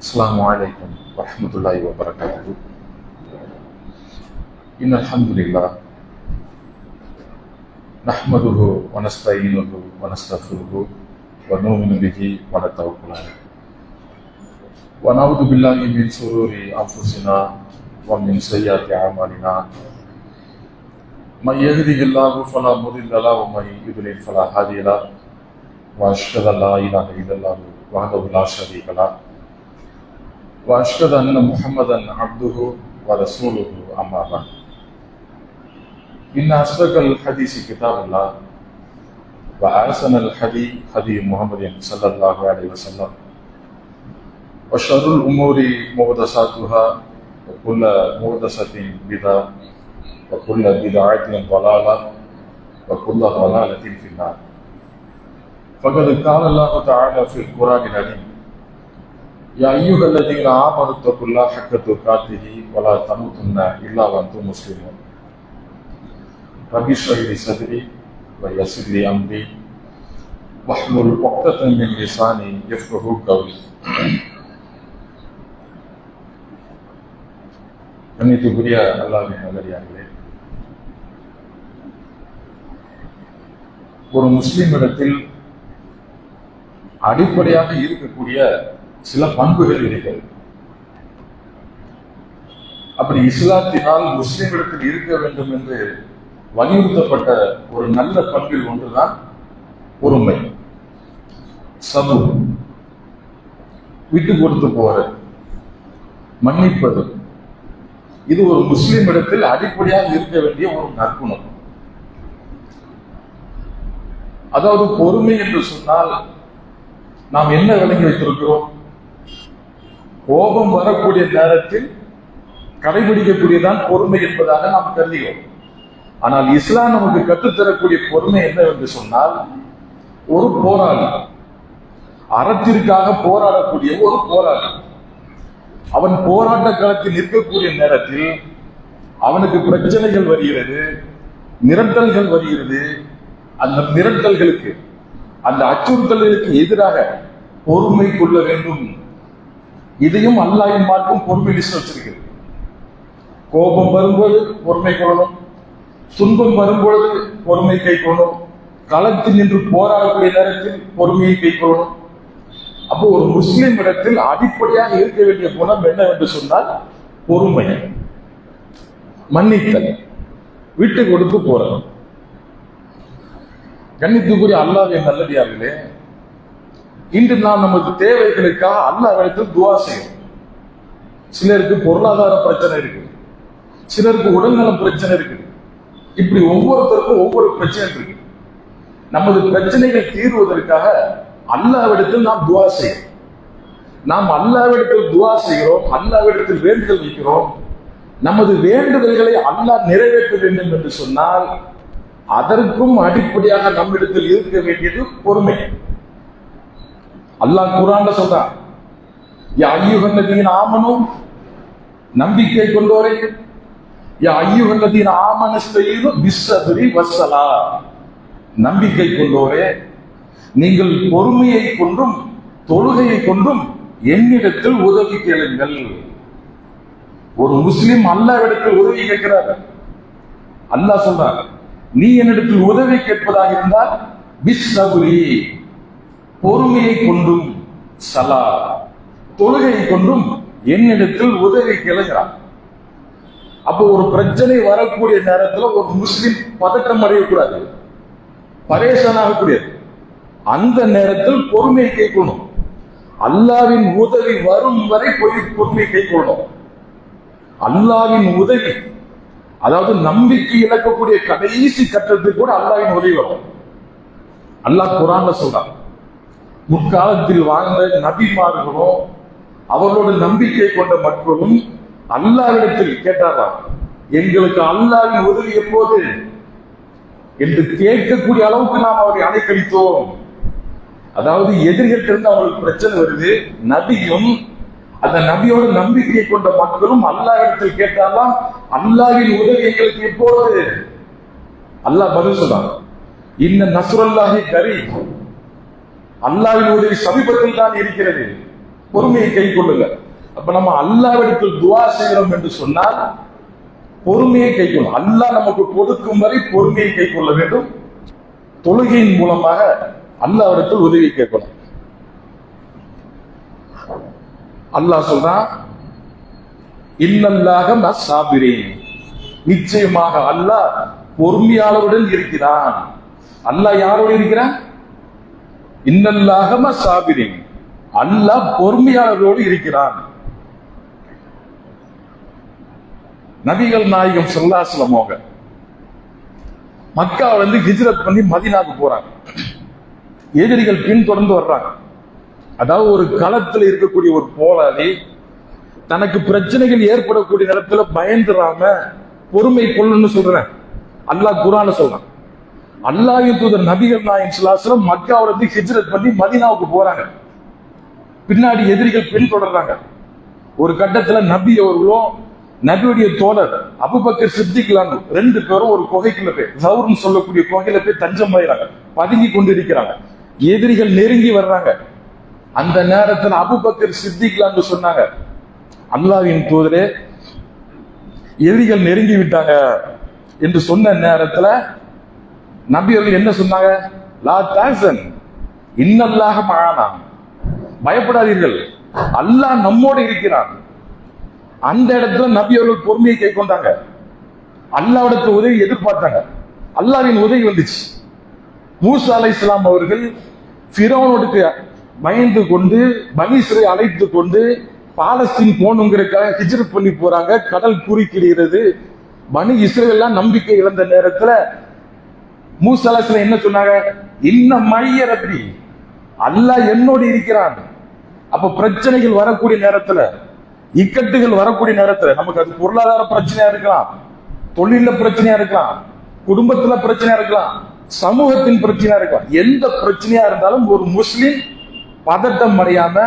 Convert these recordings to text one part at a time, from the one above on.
السلام عليكم ورحمة الله وبركاته إن الحمد لله نحمده ونستعينه ونستغفره ونؤمن به ونتوكل عليه ونعوذ بالله من شرور أنفسنا ومن سيئات أعمالنا من يهده الله فلا مضل له ومن يضلل فلا هادي له وأشهد أن لا إله إلا الله وحده لا شريك له. وأشهد أن محمدا عبده ورسوله أما بعد. إن أصدق الحديث كتاب الله وأحسن الحديث حديث محمد صلى الله عليه وسلم. وشر الأمور محدثاتها وكل محدثه بدعة وكل بدعة ضلالة وكل ضلالة في النار. فقد قال الله تعالى في القران العظيم يا أيها الذين آمنوا اتقوا الله حق تقاته ولا تموتن إلا وأنتم مسلمون رب اشرح لي صدري ويسر لي أمري واحلل عقدة من لساني يفقه قولي கண்ணியத்துக்குரிய அல்லாவின் நல்லடியார்களே ஒரு முஸ்லிமிடத்தில் அடிப்படையாக இருக்கக்கூடிய சில பண்புகள் இருக்கிறது. அப்படி இஸ்லாத்தினால் முஸ்லிம்களுக்கு இருக்க வேண்டும் என்று வலியுறுத்தப்பட்ட ஒரு நல்ல பண்பில் ஒன்றுதான் பொறுமை சமூக விட்டு கொடுத்து போறது மன்னிப்பது. இது ஒரு முஸ்லிம் இடத்தில் அடிப்படையாக இருக்க வேண்டிய ஒரு நற்குணம். அதாவது பொறுமை என்று சொன்னால் நாம் என்ன விளங்கி வைத்திருக்கிறோம்? கோபம் வரக்கூடிய நேரத்தில் கடைபிடிக்கக்கூடியதான் பொறுமை என்பதாக நாம் கருதுகிறோம். ஆனால் இஸ்லாம் நமக்கு கற்றுத்தரக்கூடிய பொறுமை என்ன என்று சொன்னால் ஒரு போராளி அறத்திற்காக போராடக்கூடிய ஒரு போராளி அவன் போராட்ட களத்தில் நிற்கக்கூடிய நேரத்தில் அவனுக்கு பிரச்சனைகள் வருகிறது மிரட்டல்கள் வருகிறது. அந்த மிரட்டல்களுக்கு அந்த அச்சுறுத்தல்களுக்கு எதிராக பொறுமை கொள்ள வேண்டும். இதையும் அல்லாஹின் மார்க்கும் பொறுமை லிஸ்ட் வச்சிருக்கிறது. கோபம் வரும்போது பொறுமை கொள்ளணும். துன்பம் வரும்பொழுது பொறுமை கை கொள்ளணும் களத்தில் நின்று போராடக்கூடிய நேரத்தில் பொறுமையை கை கொள்ளணும் அப்போ ஒரு முஸ்லிம் இடத்தில் அடிப்படையாக இருக்க வேண்டிய குணம் என்னவென்று சொன்னால் பொறுமை. மன்னித்தல். விட்டு கொடுத்து போறது கண்ணித்துக்குரிய அல்லாவின் நல்லடியார்களே இன்று நாம் நமது தேவைகளுக்காக அல்லாவிடத்தில் துவா செய்யும் சிலருக்கு பொருளாதார பிரச்சனை இருக்கு சிலருக்கு உடல்நலம் பிரச்சனை இருக்கு இப்படி ஒவ்வொருத்தருக்கும் ஒவ்வொரு பிரச்சனை இருக்கு. நமது பிரச்சனைகள் தீர்வதற்காக அல்லாவிடத்தில் நாம் துவா செய்யும் நாம் அல்லாவிடத்தில் துவா செய்கிறோம் அல்லாவிடத்தில் வேண்டுதல் வைக்கிறோம். நமது வேண்டுதல்களை அல்லாஹ் நிறைவேற்ற வேண்டும் என்று சொன்னால் அதற்கும் அடிப்படையாக நம்மிடத்தில் இருக்க வேண்டியது பொறுமை. அல்லாஹ் குரான் சொல்றான் யா ஆமனும் நம்பிக்கை கொண்டோரே. யா ஐயுகல்லதீன் ஆமனஸ்தையிரு பிஸ்ஸதுரி வஸ்ஸலா நம்பிக்கை கொண்டோரே. நீங்கள் பொறுமையை கொண்டும் தொழுகையை கொண்டும் என்னிடத்தில் உதவி கேளுங்கள் ஒரு முஸ்லிம் அல்லாவிடத்தில் உதவி கேட்கிறார். அல்லாஹ் சொல்றார் நீ என்னிடத்தில் உதவி கேட்பதாக இருந்தால் பிஸ்ஸபுரி பொறுமையை கொண்டும் சலா. தொழுகையை கொண்டும் என்னிடத்தில் உதவி கேளுகிறான். அப்போ ஒரு பிரச்சனை வரக்கூடிய நேரத்தில் ஒரு முஸ்லிம் பதட்டம் அடையக்கூடாது. பரேஷனாகக்கூடியது அந்த நேரத்தில் பொறுமையை கைக்கொள்ளும். அல்லாவின் உதவி வரும் வரை போய் பொறுமையை கைக்கொள்ளணும். அல்லாவின் உதவி அதாவது நம்பிக்கை இழக்கக்கூடிய கடைசி கட்டத்துக்கு கூட அல்லாவின் உதவி வரும். அல்லாஹ் குரான்ல சொல்றான் முற்காலத்தில் வாழ்ந்த நபிமார்களும் அவர்களோட நம்பிக்கை கொண்ட மக்களும் அல்லாவிடத்தில் கேட்டாராம் எங்களுக்கு அல்லாவின் உதவி எப்போது? என்று கேட்கக்கூடிய அளவுக்கு நாம் அவரை அலைக்கழித்தோம் அதாவது எதிரிகிட்ட இருந்து அவங்களுக்கு பிரச்சனை வருது நபியும் அந்த நபியோட நம்பிக்கையை கொண்ட மக்களும் அல்லாஹிடத்தில் கேட்டாலாம் அல்லாஹ்வின் உதவி எங்களுக்கு எப்போது அல்லாஹ் பதில் சொன்னான் இன்ன நசுரல்லாஹி கரி. அல்லாவின் உதவி சமீபத்தில் தான் இருக்கிறது. பொறுமையை கை கொள்ளுங்க. அப்ப நம்ம அல்லாவிடத்தில் துவா செய்கிறோம் என்று சொன்னால் பொறுமையை கை கொள்ளும் அல்லாஹ் நமக்கு கொடுக்கும் வரை பொறுமையை கை கொள்ள வேண்டும். தொழுகையின் மூலமாக அல்லாவிடத்தில் உதவி கேட்கணும். அல்லாஹ் சொல்றான் இன்னல்லாக நசாபிரேன். நிச்சயமாக அல்லாஹ் பொறுமையாளருடன் இருக்கிறான். அல்லாஹ் யாரோடு இருக்கிறான்? இன்னல்லாக சாபிரின் அல்லாஹ் பொறுமையாளரோடு இருக்கிறான். நபிகள் நாயகம் சொல்லாசலமோக மக்கா வந்து ஹிஜ்ரத் பண்ணி மதினாக்கு போறாங்க. எதிரிகள் பின்தொடர்ந்து வர்றாங்க. அதாவது ஒரு களத்தில் இருக்கக்கூடிய ஒரு போராளி தனக்கு பிரச்சனைகள் ஏற்படக்கூடிய நேரத்துல பயந்துராம பொறுமை கொள்ளுன்னு சொல்றேன். அல்லாஹ் குரான சொல்றான். அல்லாஹின் தூதர் நபிகள் நாயகம் சுல்லாசலம் மக்காவில இருந்து ஹிஜ்ரத் பண்ணி மதினாவுக்கு போறாங்க. பின்னாடி எதிரிகள் பின்தொடர்றாங்க. ஒரு கட்டத்துல நபி அவர்களும் நபியுடைய தோழர் அபுபக்கர் சித்திக்கலாங்க ரெண்டு பேரும் ஒரு குகைக்குள்ள போய் ஜவுர்னு சொல்லக்கூடிய குகையில போய் தஞ்சம் பயிறாங்க பதுங்கி கொண்டு இருக்கிறாங்க எதிரிகள் நெருங்கி வர்றாங்க. அந்த நேரத்தில் அபுபக்கர் சித்திக்கலாம்னு சொன்னாங்க. அல்லாவின் தூதரே எதிரிகள் நெருங்கி விட்டாங்க என்று சொன்ன நேரத்துல நபியர்கள் என்ன சொன்னாங்க? லா தாசன் இன்னல்லாக மழானா பயப்படாதீர்கள். அல்லாஹ் நம்மோடு இருக்கிறான். அந்த இடத்துல நபி அவர்கள் பொறுமையை கை கொண்டாங்க அல்லாவிடத்து உதவி எதிர்பார்த்தாங்க. அல்லாவின் உதவி வந்துச்சு. மூசா அலை இஸ்லாம் அவர்கள் பிறவனுக்கு பயந்து கொண்டு பனீஸ்வரை அழைத்து கொண்டு பாலஸ்தீன் போகணுங்கிறதுக்காக ஹிஜர் பண்ணி போறாங்க கடல் குறுக்கிடுகிறது. பனி இஸ்ரேல்லாம் நம்பிக்கை இழந்த நேரத்துல மூசலாசில என்ன சொன்னாங்க? இன்ன மைய ரப்பி அல்லாஹ் என்னோடு இருக்கிறான். அப்ப பிரச்சனைகள் வரக்கூடிய நேரத்துல இக்கட்டுகள் வரக்கூடிய நேரத்துல நமக்கு அது பொருளாதார பிரச்சனையா இருக்கலாம் தொழில பிரச்சனையா இருக்கலாம் குடும்பத்துல பிரச்சனையா இருக்கலாம் சமூகத்தின் பிரச்சனையா இருக்கலாம் எந்த பிரச்சனையா இருந்தாலும் ஒரு முஸ்லிம் பதட்டம் அடையாம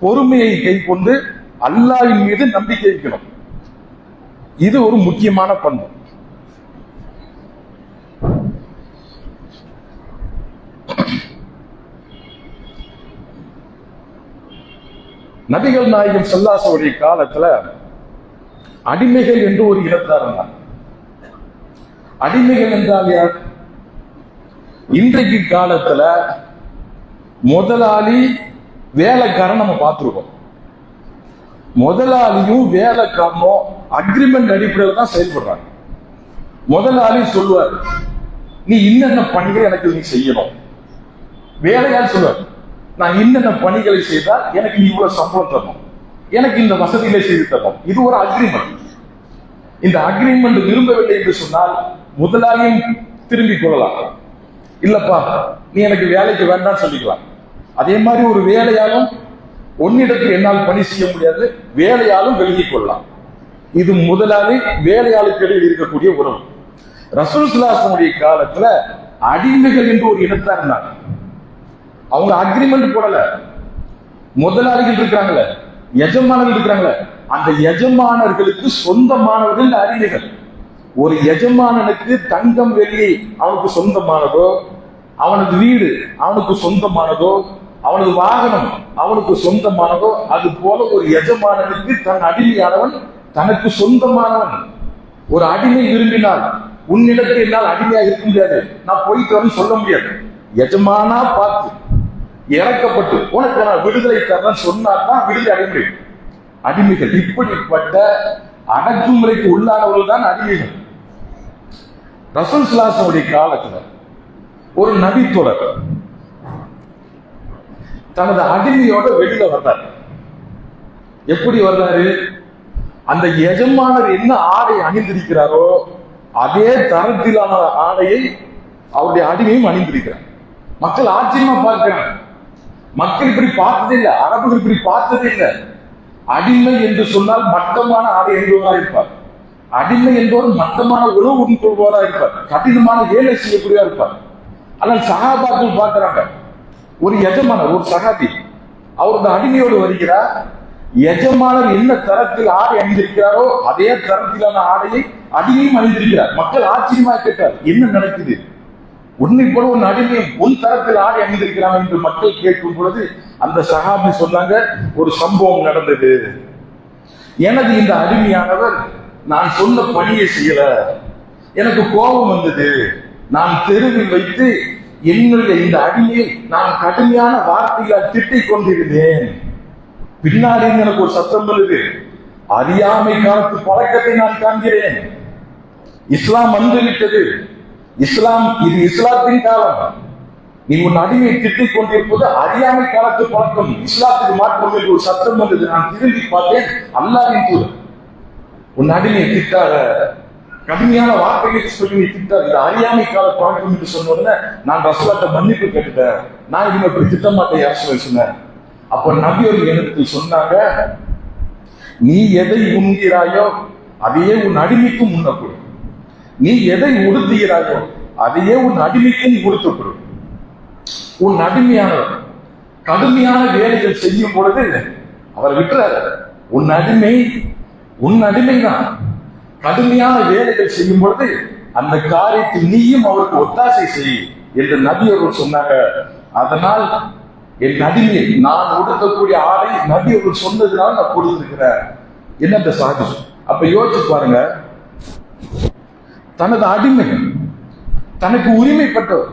பொறுமையை கை கொண்டு அல்லாவின் மீது நம்பிக்கை வைக்கணும். இது ஒரு முக்கியமான பண்பு. நபிகள் நாயகம் செல்லாசோடைய காலத்துல அடிமைகள் என்று ஒரு இனத்தார் இருந்தார் அடிமைகள் என்றால் யார்? இன்றைக்கு காலத்துல முதலாளி வேலைக்காரன் நம்ம பார்த்துருக்கோம். முதலாளியும் வேலைக்காரனும் அக்ரிமெண்ட் அடிப்படையில் தான் செயல்படுறாங்க. முதலாளி சொல்லுவார் நீ இன்னென்ன பணிகள் எனக்கு நீ செய்யணும். வேலையால் சொல்லுவார் நான் இன்னென்ன பணிகளை செய்தால் எனக்கு நீ இவ்வளவு சம்பளம் தரணும். எனக்கு இந்த வசதிகளை செய்து தரணும். இது ஒரு அக்ரிமெண்ட் இந்த அக்ரிமெண்ட் விரும்பவில்லை என்று சொன்னால் முதலாளியும் திரும்பிக் கொள்ளலாம். இல்லப்பா நீ எனக்கு வேலைக்கு வேண்டாம் சொல்லிக்கலாம். அதே மாதிரி ஒரு வேலையாலும் ஒன்னிடத்தில் என்னால் பணி செய்ய முடியாது வேலையாலும் விலகிக் கொள்ளலாம். இது முதலாளி வேலையாளுக்கு இடையில் இருக்கக்கூடிய உறவு. ரசூல் சுல்லாசனுடைய காலத்துல அடிமைகள் என்று ஒரு இனத்தா இருந்தாங்க. அவங்க அக்ரிமெண்ட் போடல. முதலாளிகள் இருக்கிறாங்களே எஜமானர்கள் இருக்கிறாங்களே அந்த எஜமானர்களுக்கு சொந்தமானவர்கள் அடிமைகள். ஒரு எஜமானனுக்கு தங்கம் வெள்ளி அவனுக்கு சொந்தமானதோ? அவனது வீடு அவனுக்கு சொந்தமானதோ? அவனது வாகனம் அவனுக்கு சொந்தமானதோ? அது போல ஒரு எஜமானனுக்கு தன் அடிமையானவன் தனக்கு சொந்தமானவன். ஒரு அடிமை விரும்பினால் உன்னிடத்தில் என்னால் அடிமையாக இருக்க முடியாது. நான் போயிட்டு சொல்ல முடியாது. எஜமானா பார்த்து இறக்கப்பட்டு உனக்கு நான் விடுதலை தரேன் சொன்னா தான் விடுதலை அடைய முடியும். அடிமைகள் இப்படிப்பட்ட அடக்குமுறைக்கு உள்ளானவர்கள் தான் அடிமைகள். ரசூல் சுலாசனுடைய காலத்துல ஒரு நபித்தொடர் தனது அடிமையோட வெளியில வர்றார். எப்படி வர்றாரு? அந்த எஜமானர் என்ன ஆடை அணிந்திருக்கிறாரோ அதே தரத்திலான ஆடையை அவருடைய அடிமையும் அணிந்திருக்கிறார். மக்கள் ஆச்சரியமா பார்க்கிறாங்க. மக்கள் இப்படி பார்த்ததே இல்லை அரபுகள் இப்படி பார்த்ததே இல்லை. அடிமை என்று சொன்னால் மட்டமான ஆடை என்பவராக இருப்பார். அடிமை என்பவர் மந்தமான உணவு உட்கொள்பவராக இருப்பார். கடினமான வேலை செய்யக்கூடியவா இருப்பார். ஆனால் சகாபாக்கள் பார்க்கிறாங்க ஒரு எஜமானர் ஒரு சகாபி அவரது அடிமையோடு வருகிறார். எஜமானர் என்ன தரத்தில் ஆடை அணிந்திருக்கிறாரோ அதே தரத்திலான ஆடையை அடிமையும் அணிந்திருக்கிறார். மக்கள் ஆச்சரியமாக கேட்டார் என்ன நடக்குது? உன்னை போல ஒரு அடிமை உன் தரத்தில் ஆடை அணிந்திருக்கிறான் என்று மக்கள் கேட்கும் பொழுது அந்த சகாபி சொன்னாங்க ஒரு சம்பவம் நடந்தது. எனது இந்த அடிமையானவர் நான் சொன்ன பணியை செய்யல. எனக்கு கோபம் வந்தது. நான் தெருவில் வைத்து என்னுடைய இந்த அடியை நான் கடுமையான வார்த்தையால் திட்டிக் கொண்டிருந்தேன். பின்னாடி எனக்கு ஒரு சத்தம் வருது அறியாமை காலத்து பழக்கத்தை நான் காண்கிறேன். இஸ்லாம் வந்துவிட்டது. இஸ்லாம் இது இஸ்லாத்தின் காலம். நீ உன் அடியை திட்டிக் கொண்டிருப்பது அறியாமை காலத்து பழக்கம். இஸ்லாத்துக்கு மாற்றம் என்று ஒரு சத்தம் வந்தது. நான் திரும்பி பார்த்தேன். அல்லாவின் தூதர். உன் அடிமையை திட்டாத கடுமையான வார்த்தைகளை சொல்லி நீ திட்டாத இது அறியாமைக்கால கால என்று சொன்ன உடனே நான் ரசோலாட்ட மன்னிப்பு கேட்டுட்டேன். நான் இனிமே இப்படி திட்ட மாட்டேன் யார் சொல்லி சொன்னேன். அப்ப நபியர்கள் எனக்கு சொன்னாங்க? நீ எதை உண்கிறாயோ அதையே உன் அடிமைக்கும் உண்ணக்கூடும் நீ எதை உடுத்துகிறாயோ அதையே உன் அடிமைக்கும் உடுத்து உன் அடிமையானவர் கடுமையான வேலைகள் செய்யும் பொழுது அவர் விட்டுறாரு. உன் அடிமை உன் அடிமைதான். கடுமையான வேலைகள் செய்யும் பொழுது அந்த காரியத்தில் நீயும் அவருக்கு ஒத்தாசை செய் என்று நபி அவர்கள் சொன்னாங்க. அதனால் என் அடிமை நான் உடுத்தக்கூடிய ஆடை நபி அவர்கள் சொன்னதுனால நான் கொடுத்திருக்கிறேன் என்ன அந்த சாதி? அப்ப யோசிச்சு பாருங்க. தனது அடிமை தனக்கு உரிமைப்பட்டவர்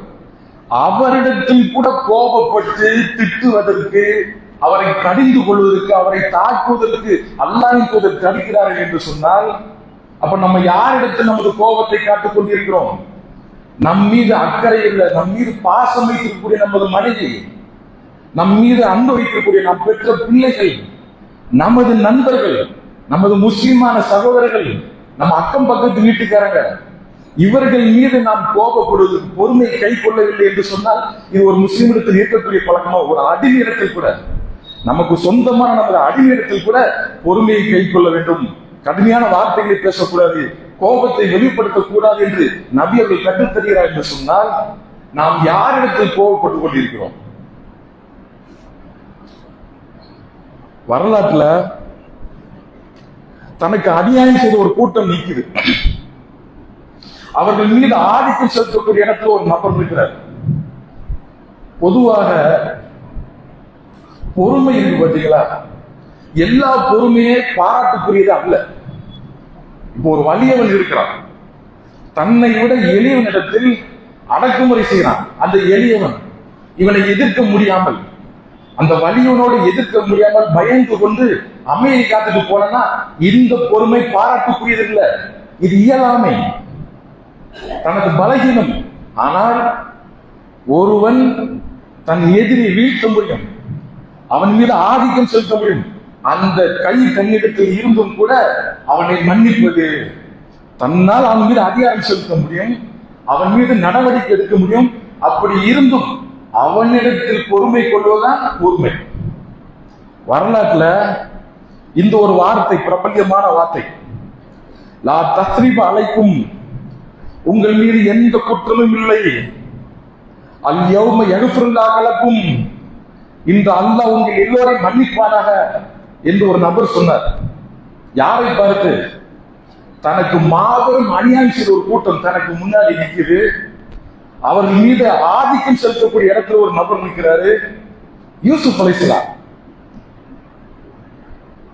அவரிடத்தில் கூட கோபப்பட்டு திட்டுவதற்கு அவரை கடிந்து கொள்வதற்கு அவரை தாக்குவதற்கு அல்லாஹின் தூதர் தடுக்கிறார்கள் என்று சொன்னால் அப்ப நம்ம யாரிடத்தில் நமது கோபத்தை காட்டுக் கொண்டிருக்கிறோம்? நம் மீது அக்கறை இல்லை நம் மீது பாசம் வைத்திருக்கக்கூடிய நமது மனைவி நம் மீது அன்பு வைத்திருக்கக்கூடிய நம் பெற்ற பிள்ளைகள் நமது நண்பர்கள் நமது முஸ்லிமான சகோதரர்கள் நம்ம அக்கம் பக்கத்து வீட்டுக்காரங்க இவர்கள் மீது நாம் கோபப்படுவது பொறுமை கை கொள்ளவில்லை என்று சொன்னால் இது ஒரு முஸ்லிமிடத்தில் இருக்கக்கூடிய பழக்கமா? ஒரு அடிமையிடத்தில் கூட. நமக்கு சொந்தமான நமது அடிமையிடத்தில் கூட பொறுமையை கை கொள்ள வேண்டும். கடுமையான வார்த்தைகளை பேசக்கூடாது. கோபத்தை வெளிப்படுத்தக் கூடாது என்று நபி அவர்கள் கற்றுத்தருகிறார் என்று சொன்னால் நாம் யாரிடத்தில் கோபப்பட்டுக் கொண்டிருக்கிறோம்? வரலாற்றுல தனக்கு அநியாயம் செய்த ஒரு கூட்டம் நீக்குது அவர்கள் மீது ஆதிக்கம் செலுத்தக்கூடிய இடத்துல ஒரு நபர் இருக்கிறார். பொதுவாக பொறுமை இருக்கு பார்த்தீங்களா எல்லா பொறுமையே பாராட்டுக்குரியது அல்ல. இப்போ ஒரு வலியவன் இருக்கிறான். தன்னை விட எளியவனிடத்தில் அடக்குமுறை செய்கிறான். அந்த எளியவன் இவனை எதிர்க்க முடியாமல் அந்த வலியவனோடு எதிர்க்க முடியாமல் பயந்து கொண்டு அமைதி காத்துட்டு போனா இந்த பொறுமை பாராட்டுக்குரியது இல்ல. இது இயலாமை. தனது பலகீனம். ஆனால் ஒருவன் தன் எதிரி வீழ்த்த முடியும். அவன் மீது ஆதிக்கம் செலுத்த முடியும் அந்த கை தன்னிடத்தில் இருந்தும் கூட அவனை மன்னிப்பது. தன்னால் அவன் மீது அதிகாரம் செலுத்த முடியும். அவன் மீது நடவடிக்கை எடுக்க முடியும். அப்படி இருந்தும் அவனிடத்தில் பொறுமை கொள்வதுதான் பொறுமை வரலாற்றுல இந்த ஒரு வார்த்தை பிரபல்யமான வார்த்தை. லா தஸ்ரீப் அழைக்கும் உங்கள் மீது எந்த குற்றமும் இல்லை. அல் யௌம யகுஃபிருல்லா கலக்கும் இந்த அல்லாஹ் உங்கள் எல்லோரையும் மன்னிப்பானாக என்று ஒரு நபர் சொன்னார். யாரை பார்த்து? தனக்கு மாபெரும் அநியாயம் செய்த ஒரு கூட்டம் தனக்கு முன்னாடி நிற்குது. அவர்கள் மீது ஆதிக்கம் செலுத்தக்கூடிய இடத்துல ஒரு நபர் நிற்கிறாரு. யூசுப் அலைசலா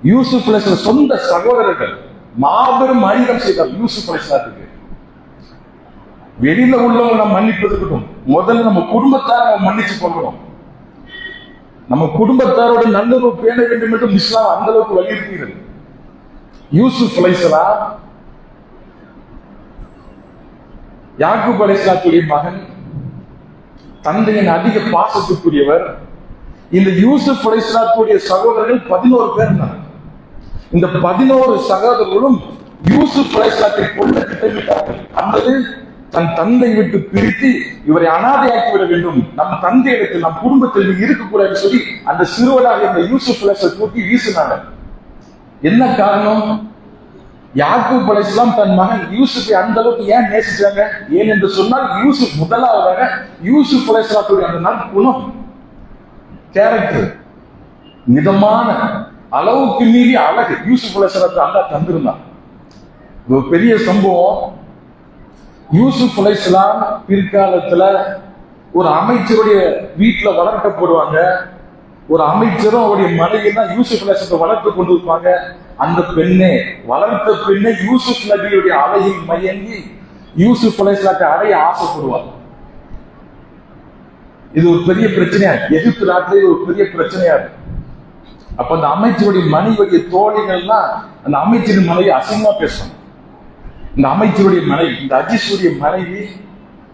யூசுப் அலைசல சொந்த சகோதரர்கள் மாபெரும் அநியம் செய்தார் யூசுப் அலைசலாத்துக்கு வெளியில உள்ளவங்க நம்ம மன்னிப்பு இருக்கட்டும் முதல்ல நம்ம குடும்பத்தார நம்ம மன்னிச்சு கொள்ளணும். நம்ம குடும்பத்தாரோட நல்லுறவு பேண வேண்டும் என்று இஸ்லாம் அந்த அளவுக்கு வலியுறுத்துகிறது யூசுப் அலைசலா யாக்குப் அலைசலாத்துடைய மகன் தந்தையின் அதிக பாசத்துக்குரியவர். இந்த யூசுப் அலைசலாத்துடைய சகோதரர்கள் பதினோரு பேர் இருந்தாங்க. இந்த பதினோரு சகோதரர்களும் யூசுப் அலைசலாத்தை கொள்ள திட்டமிட்டார்கள். அல்லது தன் தந்தை விட்டு பிரித்து இவரை அனாதையாக்கி விட வேண்டும். நம் தந்தை இடத்தில் நம் குடும்பத்தில் இருக்கக்கூடாது சொல்லி அந்த சிறுவனாக இந்த யூசுப் அலைசலை தூக்கி வீசினாங்க. என்ன காரணம்? யாக்கூப் அலைஹிஸ்ஸலாம் தன் மகன் யூசுஃபை அந்த அளவுக்கு ஏன் நேசிச்சாங்க? ஏன் என்று சொன்னால் யூசுப் முதலாவதாக யூசுப் அலைஹிஸ்ஸலாத்துடைய அந்த நற்குணம் கேரக்டர் மிதமான அளவுக்கு மீறி அழகு. யூசுப் அலைஹிஸ்ஸலாத்து அல்லா தந்திருந்தான் ஒரு பெரிய சம்பவம். யூசுப் அலைஸ்லாம் பிற்காலத்துல ஒரு அமைச்சருடைய வீட்டுல வளர்க்கப்படுவாங்க ஒரு அமைச்சரும் அவருடைய மனைவி தான் யூசுப் அலைஹிஸ்ஸலாத்தை வளர்த்து கொண்டு இருப்பாங்க. அந்த பெண்ணே வளர்த்த பெண்ணே யூசுப் நபியுடைய அழகில் மயங்கி யூசுப் அலைஹிஸ்ஸலாத்தை அடைய ஆசைப்படுவார் இது ஒரு பெரிய பிரச்சனையா? எகிப்து நாட்டிலே ஒரு பெரிய பிரச்சனையா இருக்கு. அப்ப அந்த அமைச்சருடைய மனைவியுடைய தோழிகள்லாம் அந்த அமைச்சரின் மனைவி அசிங்கமா பேசணும் இந்த அமைச்சருடைய மனைவி இந்த அஜிஸுடைய மனைவி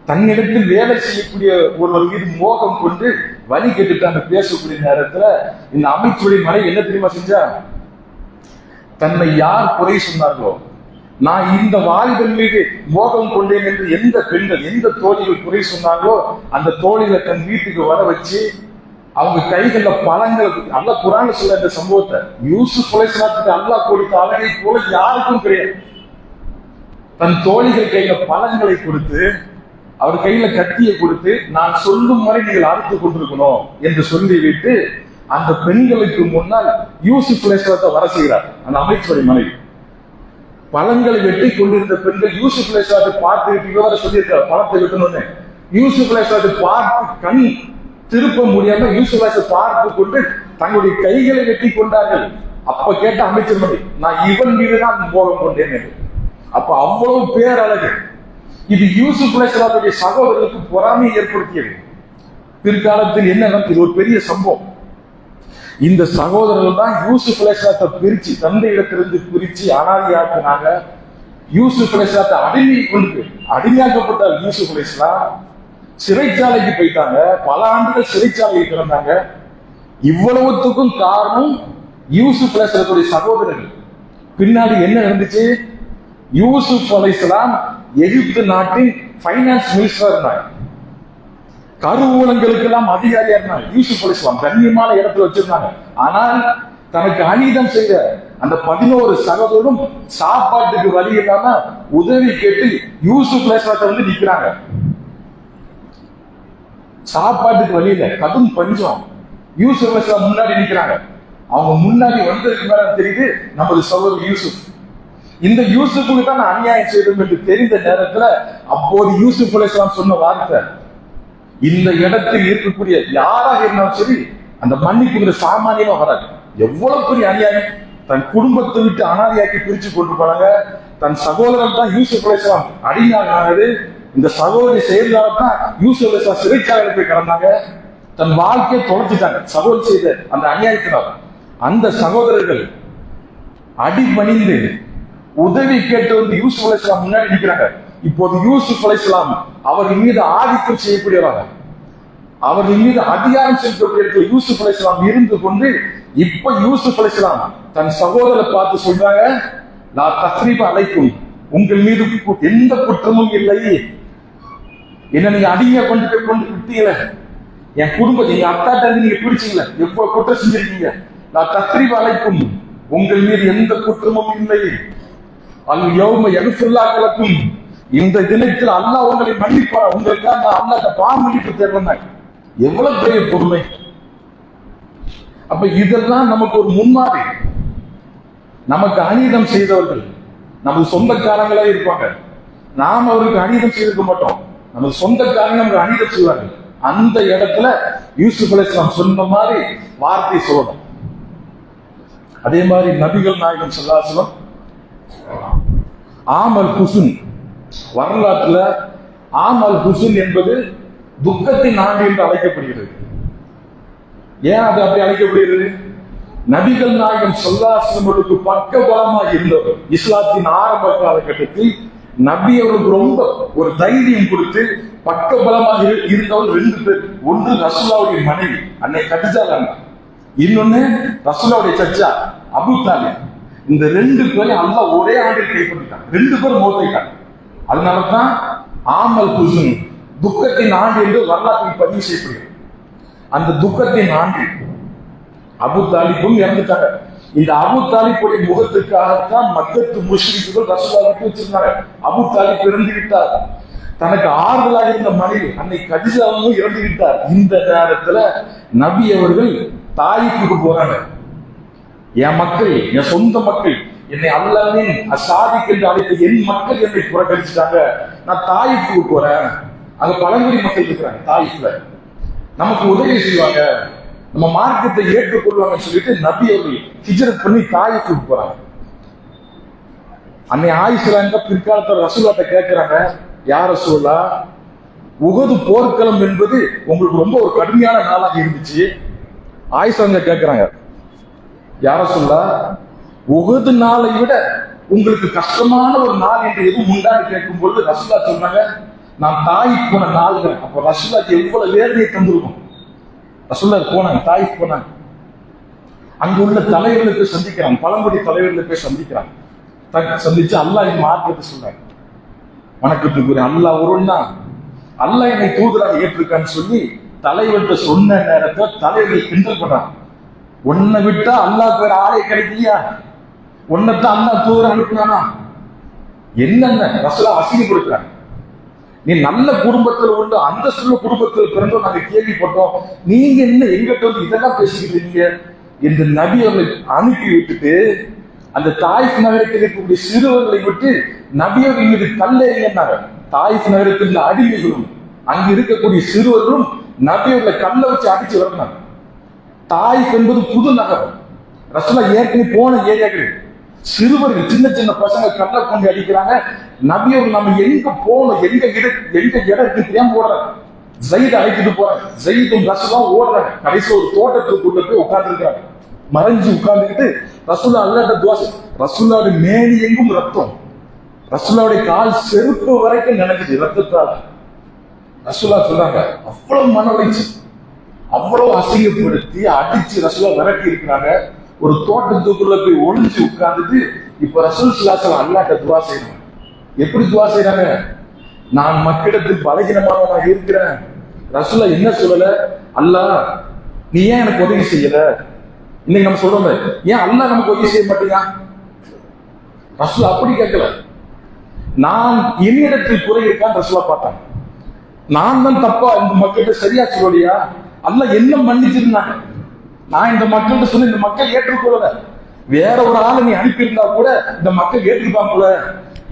தன்னிடத்தில் வேலை செய்யக்கூடிய ஒருவர் மீது மோகம் கொண்டு வழி கெட்டுட்டாங்க பேசக்கூடிய நேரத்துல இந்த அமைச்சருடைய மனைவி என்ன தெரியுமா செஞ்சா? தன்னை யார் குறை சொன்னார்களோ நான் இந்த வாலிபன் மீது மோகம் கொண்டேன் என்று எந்த பெண்கள் எந்த தோழிகள் குறை சொன்னாங்களோ அந்த தோழிகளை தன் வீட்டுக்கு வர வச்சு அவங்க கைகள்ல பழங்கள் அல்ல குரான் சொல்ல இந்த சம்பவத்தை யூசுப் புலைசலாத்துக்கு அல்லாஹ் கொடுத்த அழகை போல யாருக்கும் கிடையாது. தன் தோழிகள் கையில பழங்களை கொடுத்து அவர் கையில கத்தியை கொடுத்து நான் சொல்லும் வரை நீங்கள் அறுத்து கொண்டிருக்கணும் என்று சொல்லிவிட்டு அந்த பெண்களுக்கு முன்னால் யூசுப் புலேஸ்வரத்தை வர செய்கிறார். அந்த அமைச்சருடைய மனைவி. பழங்களை வெட்டி கொண்டிருந்த பெண்கள் யூசுப் புலேஸ்வரத்தை பார்த்து விவரம் சொல்லியிருக்கார் பழத்தை வெட்டணும்னு. யூசுப் புலேஸ்வரத்தை பார்த்து கண் திருப்ப முடியாம யூசுப் புலேஸ்வரத்தை பார்த்து கொண்டு தங்களுடைய கைகளை வெட்டி கொண்டார்கள். அப்ப கேட்ட அமைச்சர் மனைவி நான் இவன் மீது தான் போகம் கொண்டேன் என்று. அப்ப அவ்வளவு பேரழகு. இது யூசுப் அலைஹிஸ்ஸலாத்துடைய சகோதரர்களுக்கு பொறாமை ஏற்படுத்தியது. பிற்காலத்தில் என்ன இது ஒரு பெரிய சம்பவம். இந்த சகோதரர்கள் தான் யூசுப் அலைஹிஸ்ஸலாத்தை பிரிச்சு தந்தை இடத்திலிருந்து பிரிச்சு அனாதியாக்குனாங்க. யூசுப் அலைஹிஸ்ஸலாத்தை அடிமை கொண்டு அடிமையாக்கப்பட்டார் யூசுப் அலைஹிஸ்ஸலாம் சிறைச்சாலைக்கு போயிட்டாங்க. பல ஆண்டுகள் சிறைச்சாலையில் கிடந்தாங்க. இவ்வளவுத்துக்கும் காரணம் யூசுப் அலைஹிஸ்ஸலாத்துடைய சகோதரர்கள். பின்னாடி என்ன நடந்துச்சு? யூசுப் அலைஹிஸ்ஸலாம் எகிப்து நாட்டின் ஃபைனான்ஸ் மினிஸ்டர் கருவூலங்களுக்கு எல்லாம் அதிகாரியா இருந்தாங்க யூசுப் அலிஸ்லாம் கண்ணியமான இடத்துல வச்சிருந்தாங்க. ஆனால் தனக்கு அநீதம் செய்த அந்த பதினோரு சகோதரரும் சாப்பாட்டுக்கு வழி இல்லாம உதவி கேட்டு யூசுப் அலிஸ்லாத்தை வந்து நிக்கிறாங்க. சாப்பாட்டுக்கு வழி இல்ல கடும் பஞ்சம். யூசுப் அலிஸ்லாம் முன்னாடி நிக்கிறாங்க. அவங்க முன்னாடி வந்ததுக்கு மேல தெரியுது நமது சகோதரர் யூசுப். இந்த யூசுஃபுக்கு தான் நான் அநியாயம் செய்தோம் என்று தெரிந்த நேரத்துல அப்போது யூசுப் அலிஸ்லாம் சொன்ன வார்த்தை இந்த இடத்தில் இருக்கக்கூடிய யாராக இருந்தாலும் சரி அந்த மன்னிப்புங்கிற சாமானியமா வராது எவ்வளவு பெரிய அநியாயம். தன் குடும்பத்தை விட்டு அனாதையாக்கி பிரிச்சு கொண்டு போனாங்க தன் சகோதரன் தான் யூசுப் அலிஸ்லாம் அடிமையானது இந்த சகோதரி செயல்களால் தான் யூசுப் அலிஸ்லாம் சிறைச்சாலையில் போய் கிடந்தாங்க. தன் வாழ்க்கையை தொலைச்சிட்டாங்க. சகோதரி செய்த அந்த அநியாயத்தினால். அந்த சகோதரர்கள் அடிபணிந்து உதவி கேட்டு வந்து யூசுப் அலைஹிஸ்ஸலாம் முன்னாடி நிற்கிறாங்க. இப்போது யூசுப் அலைஹிஸ்ஸலாம் அவர்கள் மீது ஆதிக்கம் செய்யக்கூடியவராக அவர்கள் மீது அதிகாரம் செலுத்தக்கூடிய யூசுப் அலைஹிஸ்ஸலாம் இருந்து கொண்டு இப்ப யூசுப் அலைஹிஸ்ஸலாம் தன் சகோதரரை பார்த்து சொல்றாங்க நான் தஸ்ரீப அழைக்கும் உங்கள் மீது எந்த குற்றமும் இல்லை. என்ன நீங்க அடிமையா கொண்டு போய் கொண்டு விட்டீங்கள. என் குடும்பத்தை எங்க அத்தாட்ட நீங்க பிடிச்சீங்கள எப்போ குற்றம் செஞ்சிருக்கீங்க. நான் தஸ்ரீப அழைக்கும் உங்கள் மீது எந்த குற்றமும் இல்லை. அல் யௌம எகுஃபுல்லாக்களுக்கும் இந்த தினத்தில் அல்லாஹ் உங்களை மன்னிப்பார்? உங்களுக்கு நான் அல்லாஹ்ட்ட பாவ மன்னிப்பு தேடுறேன் எவ்வளவு பெரிய பொறுமை அப்ப இதெல்லாம் நமக்கு ஒரு முன்மாதிரி. நமக்கு அநீதம் செய்தவர்கள் நமது சொந்தக்காரங்களே இருப்பாங்க. நாம் அவருக்கு அநீதம் செய்திருக்க மாட்டோம். நமது சொந்தக்காரங்க நமக்கு அநீதம் செய்வார்கள். அந்த இடத்துல யூசுப் அலைஹிஸ்ஸலாம் சொன்ன மாதிரி வார்த்தை சொல்லணும். அதே மாதிரி நபிகள் நாயகம் சொல்லாசலம் ஆமல் குசுன் வரலாற்றுல ஆமல் குசுன் என்பது துக்கத்தின் ஆண்டு என்று அழைக்கப்படுகிறது. ஏன் அது அப்படி அழைக்கப்படுகிறது? நபிகள் நாயகம் சொல்லாசிரமர்களுக்கு பக்கபலமாக இருந்தவர். இஸ்லாத்தின் ஆரம்ப காலகட்டத்தில் நபி அவருக்கு ரொம்ப ஒரு தைரியம் கொடுத்து பக்கபலமாக இருந்தவர் ரெண்டு பேர். ஒன்று ரசூலாவுடைய மனைவி அன்னை கடிஜா இன்னொன்னு ரசூலாவுடைய சச்சா அபு தாலிப். இந்த ரெண்டு பேரும் அல்ல ஒரே ஆண்டில் கைப்பற்றிட்டாங்க. ரெண்டு பேரும் மோதிட்டாங்க அதனாலதான் ஆமல் குசுன் துக்கத்தின் ஆண்டு என்று வரலாற்றில் பதிவு செய்யப்படுகிறது. அந்த துக்கத்தின் ஆண்டு அபு தாலிபும் இறந்துட்டாங்க. இந்த அபு தாலிப்புடைய முகத்துக்காகத்தான் மக்கத்து முஸ்லிம்கள் ரசூலாவுக்கு வச்சிருந்தாங்க. அபு தாலிப் இறந்து விட்டார். தனக்கு ஆறுதலாக இருந்த மனைவி அன்னை கதிஜாவும் இறந்து விட்டார். இந்த நேரத்துல நபி அவர்கள் தாயிப்புக்கு போறாங்க. என் மக்கள் என் சொந்த மக்கள் என்னை அல்லாமே அசாதிக்கு என்று அழைத்த என் மக்கள் என்னை புறக்கணிச்சிட்டாங்க. நான் தாயிப்புக்கு போறேன். அங்க பழங்குடி மக்கள் இருக்கிறாங்க தாயிப்புல நமக்கு உதவி செய்வாங்க. நம்ம மார்க்கத்தை ஏற்றுக்கொள்வாங்கன்னு சொல்லிட்டு நபி அவர்கள் ஹிஜரத் பண்ணி தாயிஃபுக்கு போறாங்க. அன்னை ஆயிஷாங்க பிற்காலத்தில் ரசூலாட்ட கேட்கிறாங்க யார் ரசூலா உகது போர்க்களம் என்பது உங்களுக்கு ரொம்ப ஒரு கடுமையான நாளாக இருந்துச்சு. ஆயிஷாங்க கேட்கிறாங்க யார சொல்ல உகது நாளை விட உங்களுக்கு கஷ்டமான ஒரு நாள் என்று எதுவும் உண்டான்னு கேட்கும் பொழுது ரசூலா சொன்னாங்க நான் தாய் போன நாள்கள் அப்ப ரசூலாக்கு எவ்வளவு வேதனையை தந்திருக்கும். ரசூலா போனாங்க தாய் போனாங்க. அங்க உள்ள தலைவர்களுக்கு சந்திக்கிறாங்க பழங்குடி தலைவர்களுக்கு போய் சந்திக்கிறாங்க. சந்திச்சு அல்லாஹ் என் மார்க்கத்தை சொல்றாங்க. வணக்கத்துக்குரிய அல்லாஹ் ஒருவன் அல்லாஹ் என்னை தூதராக ஏற்றிருக்கான்னு சொல்லி தலைவர்கிட்ட சொன்ன நேரத்தை தலைவர்கள் கிண்டல் பண்றாங்க. உன்னை விட்டா அல்லாஹ் பேர் ஆளே கிடைக்கலையா? உன்னைத்தான் அண்ணா தூர அனுப்புறானா என்னென்ன? ரசலா அசிங்கப்படுத்துறாங்க நீ நல்ல குடும்பத்தில் உள்ள அந்தஸ்துள்ள குடும்பத்தில் பிறந்தோம் நாங்க கேள்விப்பட்டோம். நீங்க என்ன எங்கிட்ட வந்து இதெல்லாம் பேசிக்கிட்டு இருக்கீங்க? என்று நபி அவர்களை அனுப்பி விட்டுட்டு அந்த தாய்ஃப் நகரத்தில் இருக்கக்கூடிய சிறுவர்களை விட்டு நபியவர்கள் மீது கல்லெறிஞ்சாங்க தாய்ஃப் நகரத்தில் உள்ள அடிமைகளும் அங்கு இருக்கக்கூடிய சிறுவர்களும் நபியவர்களை கல்லை வச்சு அடிச்சு வரணும் தாய்ஃப் என்பது புது நகரம். ரசூலா ஏற்கனவே போன ஏரியாக்கள் சிறுவர்கள் சின்ன சின்ன பசங்க கல்ல கொண்டு அடிக்கிறாங்க. நபியவர் நம்ம எங்க போகணும் எங்க இட எங்க இடத்துக்கு தெரியாம ஓடுறாங்க. ஜெயித் அழைக்கிட்டு போறாங்க. ஜெயிதும் ரசூலும் ஓடுறாங்க. கடைசி ஒரு தோட்டத்துக்குள்ள போய் உட்கார்ந்து மறைஞ்சு உட்கார்ந்துக்கிட்டு ரசூலா அல்லாட்ட தோசை ரசூலாவுடைய மேனி எங்கும் ரத்தம். ரசூலாவுடைய கால் செருப்பு வரைக்கும் நினைக்குது ரத்தத்தால். ரசூலா சொல்றாங்க அவ்வளவு மன உளைச்சல். அவ்வளவு அசிங்கப்படுத்தி அடிச்சு ரசூலா விரட்டி இருக்கிறாங்க. ஒரு தோட்டத்துக்குள்ள போய் ஒளிஞ்சு உட்கார்ந்துட்டு இப்ப ரசூல் சிலாசலம் அல்லாட்ட துவா செய்யணும் எப்படி துவா செய்யறாங்க நான் மக்களிடத்தில் பலகீனமானவனாக இருக்கிறேன். ரசூலா என்ன சொல்லல? அல்லா நீ ஏன் எனக்கு உதவி செய்யல? இன்னைக்கு நம்ம சொல்றோம் ஏன் அல்லா நமக்கு உதவி செய்ய மாட்டேங்க? ரசூலா அப்படி கேட்கல. நான் என்னிடத்தில் குறை இருக்கான்னு ரசூலா பார்த்தாங்க. நான் தான் தப்பா இந்த மக்கள்கிட்ட சரியா சொல்லலையா? அல்ல என்ன மன்னிச்சிருந்தாங்க? நான் இந்த மக்கள்கிட்ட சொல்லி இந்த மக்கள் ஏற்றுக்கொள்ளல. வேற ஒரு ஆளை நீ அனுப்பியிருந்தா கூட இந்த மக்கள் ஏற்றுப்பாங்க போல.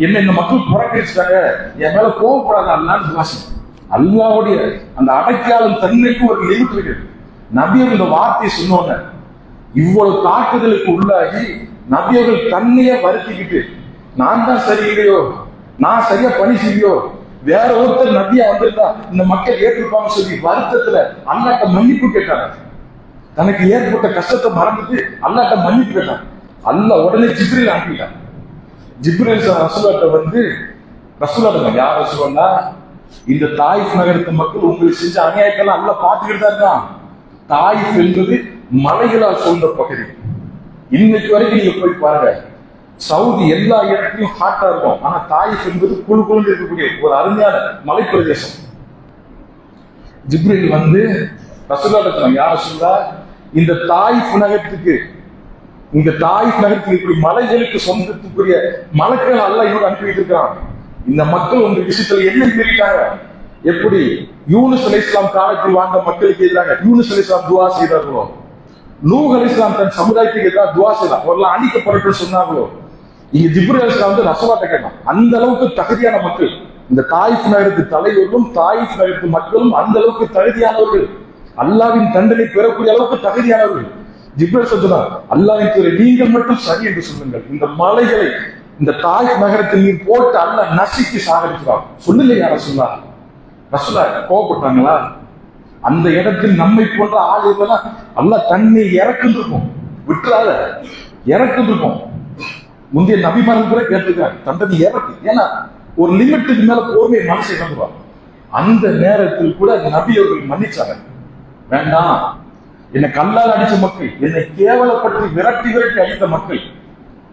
என்ன இந்த மக்கள் புறக்கணிச்சிட்டாங்க? என் மேல கோவப்படாத அல்லான்னு துவாசி அல்லாவுடைய அந்த அடைக்காலம் தன்மைக்கு ஒரு லிமிட் இருக்கு. நபியர் இந்த வார்த்தையை சொன்னோங்க இவ்வளவு தாக்குதலுக்கு உள்ளாகி நபியர்கள் தன்னையே வருத்திக்கிட்டு நான் தான் சரியில்லையோ? நான் சரியா பணி செய்யோ வேற ஒருத்தர் நதியா வந்திருந்தா இந்த மக்கள் ஏற்றுப்பாங்க சொல்லி வருத்தத்துல அல்லாட்ட மன்னிப்பு கேட்டாங்க தனக்கு ஏற்பட்ட கஷ்டத்தை மறந்துட்டு அல்லாட்ட மன்னிப்பு கேட்டாங்க அல்ல உடனே ஜிப்ரில் அனுப்பிட்டான் ஜிப்ரில் ரசூலாட்ட வந்து ரசூலாட்ட யார் ரசூலா இந்த தாயிஃப் நகரத்து மக்கள் உங்களுக்கு செஞ்ச அநியாயத்தெல்லாம் நல்லா பார்த்துக்கிட்டு தான் இருக்கான். தாயிஃப் என்பது மலைகளால் சூழ்ந்த பகுதி. இன்னைக்கு வரைக்கும் நீங்க போய் பாருங்க. சவுதி எல்லா இடத்துலையும் ஹாட்டா இருக்கும். ஆனா தாயிஃப் என்பது குழு குழுந்து இருக்கக்கூடிய ஒரு அருமையான மலைப்பிரதேசம். ஜிப்ரில் வந்து ரசூலாட்டத்தில் யார் சொல்லா இந்த தாயிஃப் நகரத்துக்கு இந்த தாயிஃப் நகரத்தில் இப்படி மலைகளுக்கு சொந்தத்துக்குரிய மலக்கள் அல்ல இவங்க அனுப்பி வைத்திருக்கிறான். இந்த மக்கள் ஒன்று விஷயத்துல என்ன மீறிட்டாங்க. எப்படி? யூனுஸ் அலி இஸ்லாம் காலத்தில் வாழ்ந்த மக்களுக்கு எதிராக யூனுஸ் அலி இஸ்லாம் துவா செய்தார்களோ? நூஹ் அலி இஸ்லாம் தன் சமுதாயத்துக்கு எதிராக துவா செய்தார். அவர்லாம் அழிக்கப்படட்டும் சொன்னார்களோ? இங்க ஜிப்ரி வந்து ரசவாட்ட கேட்கலாம் அந்த அளவுக்கு தகுதியான மக்கள். இந்த தாயிஃப் நகரத்து தலைவர்களும் தாயிஃப் நகரத்து மக்களும் அந்த அளவுக்கு தகுதியானவர்கள். அல்லாவின் தண்டனை பெறக்கூடிய அளவுக்கு தகுதியானவர்கள். ஜிப்ரல் சொல்றார் அல்லாவின் துறை நீங்கள் மட்டும் சரி என்று சொல்லுங்கள். இந்த மலைகளை இந்த தாய் நகரத்தில் நீர் போட்டு அல்ல நசுக்கி சாகடிக்கிறார் சொல்லலை யார சொல்லா ரசுலா கோவப்பட்டாங்களா? அந்த இடத்தில் நம்மை போன்ற ஆள் இல்லைன்னா அல்ல தண்ணி இறக்குன்னு இருக்கும் விட்டுறாத. இறக்குன்னு இருக்கும் முந்தைய நபிமார்கள் கூட கேட்டிருக்காங்க. தண்டனை இறக்கு ஏன்னா ஒரு லிமிட்டுக்கு மேல போர்மையை மனசை இழந்துருவாங்க அந்த நேரத்தில் கூட நபி அவர்கள் மன்னிச்சாங்க. வேண்டாம். என்னை கல்லால் அடிச்ச மக்கள் என்னை கேவலப்படுத்தி விரட்டி விரட்டி அடித்த மக்கள்.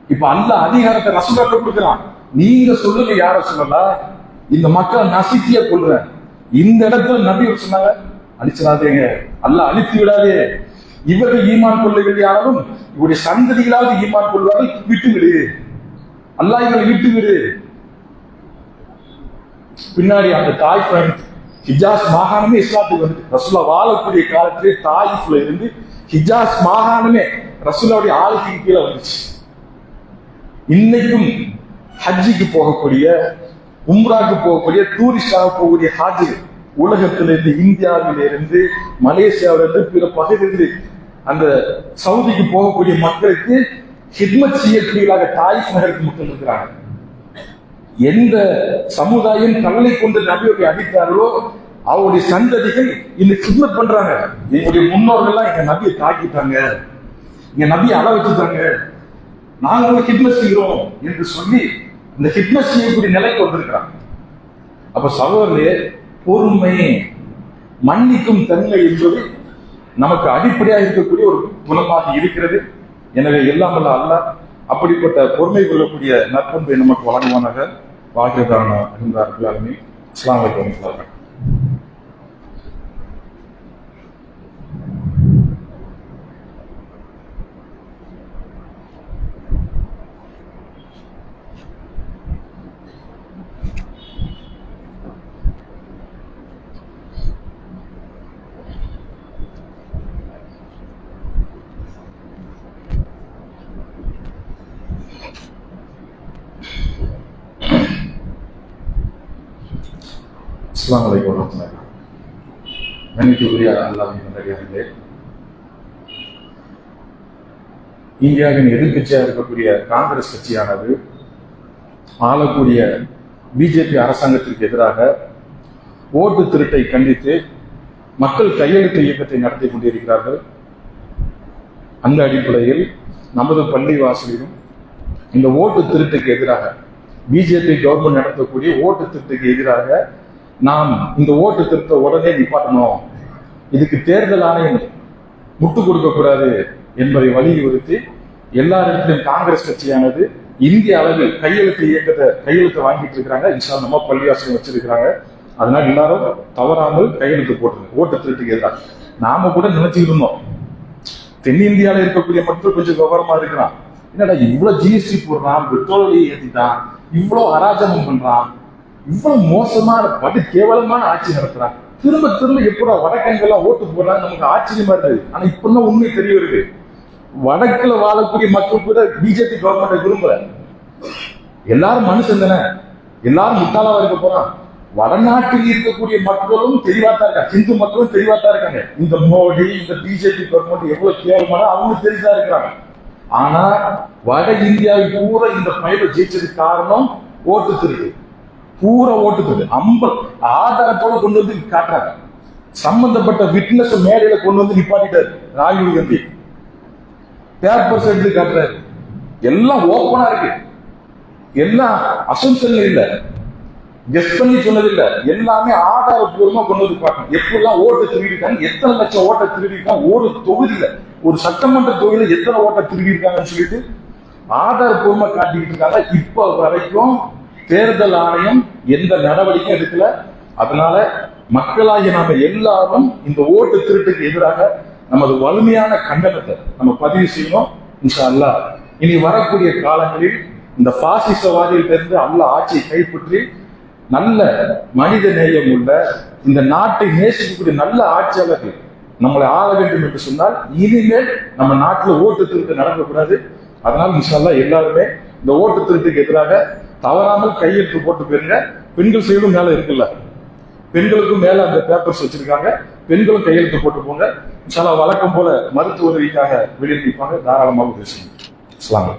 இப்ப அல்ல அதிகாரத்தை ரசூலாட்ட கொடுக்கிறான். நீங்க சொல்லுங்க யார சொல்லலா? இந்த மக்களை நசுக்கிய கொள்ற இந்த இடத்துல நபி சொன்னாங்க அழிச்சிடாதீங்க அல்ல அழித்து விடாதே. இவர்கள் ஈமான் கொள்ளவில்லையானாலும் இவருடைய சந்ததிகளாவது ஈமான் கொள்வார்கள். விட்டு விடு அல்லாஹ் இவரை விட்டு விடு பின்னாடி அந்த தாய் ஹிஜாஸ் மாகாணமே இஸ்லாத்துக்கு வந்து ரசுல்லா வாழக்கூடிய காலத்திலே தாயிஃப்ல இருந்து ஹிஜாஸ் மாகாணமே ரசுல்லாவுடைய ஆளுக்கு கீழே வந்துச்சு. இன்னைக்கும் ஹஜ்ஜிக்கு போகக்கூடிய உம்ராக்கு போகக்கூடிய டூரிஸ்டாக போகக்கூடிய ஹாஜிகள் உலகத்திலிருந்து இந்தியாவிலிருந்து மலேசியாவிலிருந்து பிற பகுதியிலிருந்து அந்த சவுதிக்கு போகக்கூடிய மக்களுக்கு ஹிட்மத் செய்யக்கூடியதாக தாய்ஸ் நகருக்கு மக்கள் இருக்கிறாங்க. எந்த சமுதாயம் கல்லை கொண்டு நபியை அடித்தார்களோ அவருடைய சந்ததிகள் இந்த ஹிட்மத் பண்றாங்க. எங்களுடைய முன்னோர்கள்லாம் எங்க நபியை தாக்கிட்டாங்க. எங்க நபியை அள வச்சுட்டாங்க. நாங்களும் ஹிட்மத் செய்கிறோம் என்று சொல்லி இந்த ஹிட்மத் செய்யக்கூடிய நிலைக்கு வந்திருக்கிறாங்க. அப்ப சகோதரே பொறுமை மன்னிக்கும் தன்மை என்பது நமக்கு அடிப்படையாக இருக்கக்கூடிய ஒரு குணமாக இருக்கிறது. எனவே எல்லாம் அல்ல அல்லாஹ் அப்படிப்பட்ட பொறுமை கொள்ளக்கூடிய நற்பண்பை நமக்கு வழங்குவானாக. வாழ்கிறதான இருந்தார்கள் எல்லாருமே இஸ்லாம் வலைக்கம் அஸ்லாம் வலைக்கம் வரமத்துல்லாஹி கண்ணியத்துக்குரிய அல்லாஹின் நல்லடியார்களே இந்தியாவின் எதிர்கட்சியாக இருக்கக்கூடிய காங்கிரஸ் கட்சியானது ஆளக்கூடிய பிஜேபி அரசாங்கத்திற்கு எதிராக ஓட்டு திருட்டை கண்டித்து மக்கள் கையெழுத்து இயக்கத்தை நடத்தி கொண்டிருக்கிறார்கள். அந்த அடிப்படையில் நமது பள்ளிவாசலிலும் இந்த ஓட்டு திருட்டுக்கு எதிராக பிஜேபி கவர்மெண்ட் நடத்தக்கூடிய ஓட்டு திருட்டுக்கு எதிராக நாம் இந்த ஓட்டு திருத்த உடனே நிப்பாட்டணும். இதுக்கு தேர்தல் ஆணையம் முட்டு கொடுக்க கூடாது என்பதை வலியுறுத்தி எல்லா இடத்திலும் காங்கிரஸ் கட்சியானது இந்திய அளவில் கையெழுத்து இயக்கத்தை கையெழுத்து வாங்கிட்டு இருக்கிறாங்க. விசாரணமா நம்ம பள்ளிவாசல் வச்சிருக்கிறாங்க. அதனால எல்லாரும் தவறாமல் கையெழுத்து போட்டுருங்க. ஓட்டு திருட்டுக்கு எதிராக நாம கூட நினைச்சுக்கிட்டு இருந்தோம். தென்னிந்தியால இருக்கக்கூடிய மக்கள் கொஞ்சம் விவரமா இருக்கிறான். என்னடா இவ்வளவு ஜிஎஸ்டி போடுறான் பெட்ரோல் விலையை ஏத்திட்டான் இவ்வளவு அராஜகம் பண்றான். இவ்வளவு மோசமான படு கேவலமான ஆட்சி நடத்துறாங்க திரும்ப திரும்ப எப்படா வடக்கங்கெல்லாம் ஓட்டு போடுறாங்க நமக்கு ஆச்சரியமா இருக்குது ஆனா இப்பதான் உண்மை தெரிய வருது. வடக்குல வாழக்கூடிய மக்கள் கூட பிஜேபி கவர்மெண்ட்டை விரும்பல. எல்லாரும் மனுஷன் தானே. எல்லாரும் முட்டாளாவா இருக்க போறான். வடநாட்டில் இருக்கக்கூடிய மக்களும் தெளிவா தான் இருக்காங்க. இந்து மக்களும் தெளிவா தான் இருக்காங்க. இந்த மோடி இந்த பிஜேபி கவர்மெண்ட் எவ்வளவு கேவலமான அவங்க தெரிஞ்சா இருக்கிறாங்க. ஆனா வட இந்தியாவை பூரா இந்த பயிரை ஜெயிச்சதுக்கு காரணம் ஓட்டு திருட்டு பூரா ஓட்டு அம்பல் ஆதாரத்தோட கொண்டு வந்து காட்டுறாங்க. சம்பந்தப்பட்ட விட்னஸ் மேடையில கொண்டு வந்து நிப்பாட்டிட்டாரு ராகுல் காந்தி பேப்பர்ஸ் எடுத்து காட்டுறாரு. எல்லாம் ஓப்பனா இருக்கு. எல்லாம் அசம்சன் இல்ல. கெஸ்ட் பண்ணி சொன்னது எல்லாமே ஆதாரப்பூர்வமா கொண்டு வந்து பார்க்கணும் எப்படிலாம் ஓட்டை திருடிட்டாங்க எத்தனை லட்சம் ஓட்டை திருடிட்டாங்க ஒரு தொகுதியில ஒரு சட்டமன்ற தொகுதியில எத்தனை ஓட்டை திருடிருக்காங்கன்னு சொல்லிட்டு ஆதாரப்பூர்வமா காட்டிக்கிட்டு இருக்காங்க. இப்ப வரைக்கும் தேர்தல் ஆணையம் எந்த நடவடிக்கையும் எடுக்கல. அதனால மக்களாகிய நாம எல்லாரும் இந்த ஓட்டு திருட்டுக்கு எதிராக நமது வலிமையான கண்டனத்தை நம்ம பதிவு செய்யணும் இன்ஷா அல்லாஹ் இனி வரக்கூடிய காலங்களில் இந்த பாசிசவாதியிலிருந்து அல்ல ஆட்சியை கைப்பற்றி நல்ல மனித நேயம் உள்ள இந்த நாட்டை நேசிக்கக்கூடிய நல்ல ஆட்சியாளர்கள் நம்மளை ஆள வேண்டும் என்று சொன்னால் இனிமேல் நம்ம நாட்டில் ஓட்டு திருட்டு நடக்கக்கூடாது. அதனால் இன்ஷால்லா எல்லாருமே இந்த ஓட்டு திருட்டுக்கு எதிராக தவறாமல் கையெழுத்து போட்டு போயிருங்க பெண்கள் சைடும் மேலே இருக்குல்ல. பெண்களுக்கும் மேலே அந்த பேப்பர்ஸ் வச்சிருக்காங்க. பெண்களும் கையெழுத்து போட்டு போங்க. சில வழக்கம் போல மருத்துவ உதவிக்காக வெளியிட்டிருப்பாங்க. தாராளமாக பேசுங்க அஸ்ஸலாமு